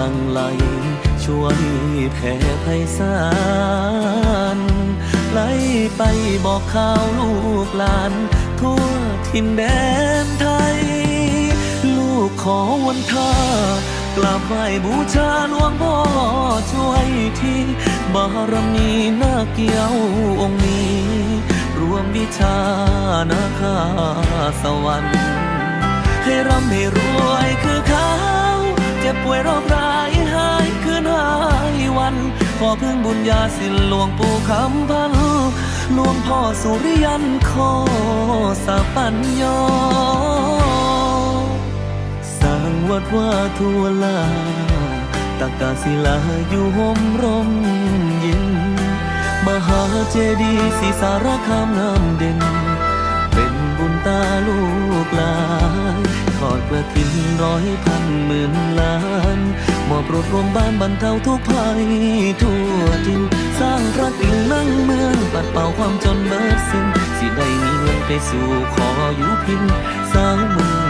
ลังไหลช่วยแผ่ไพศาลไหลไปบอกข่าวลูกหลาน ทั่วทินแดนไทย ลูกขอวันท่ากราบไหว้บูชาหลวงพ่อช่วยที่บารมีนาเกี่ยวองค์นี้ รวมวิชานาคาสวรรค์ให้ร่ำให้รวยคือเขาเจ็บป่วยโรคร้ พึ่งบุญญาสินหลวงปู่คำพันหลวงพ่อสุริยันขอสาปัญญาสร้างวัดว่าทั่วลาตากาศิลาอยู่ห่มร่มเย็น มหาเจดีย์ศรีสารคามน้ำเด่น เป็นบุญตาลูกหลานทอดกระถินร้อยพันหมื่นล้าน มอบรดรวมบ้านบรรเทาทุกภัยทั่วทินสร้างรักิ่งนั่งเมืองปัดเป่าความจนเบิดสิ้นสิได้มีเงินไปสู่ขออยู่พินสาวเมือง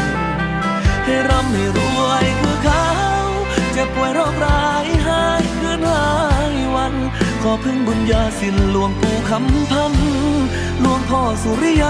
ให้ร่ำให้รวยคือเขาเจะป่วยโรคร้ายหายคืนหายวัน ขอพึ่งบุญญาสินหลวงปู่คำพันหลวงพ่อสุริย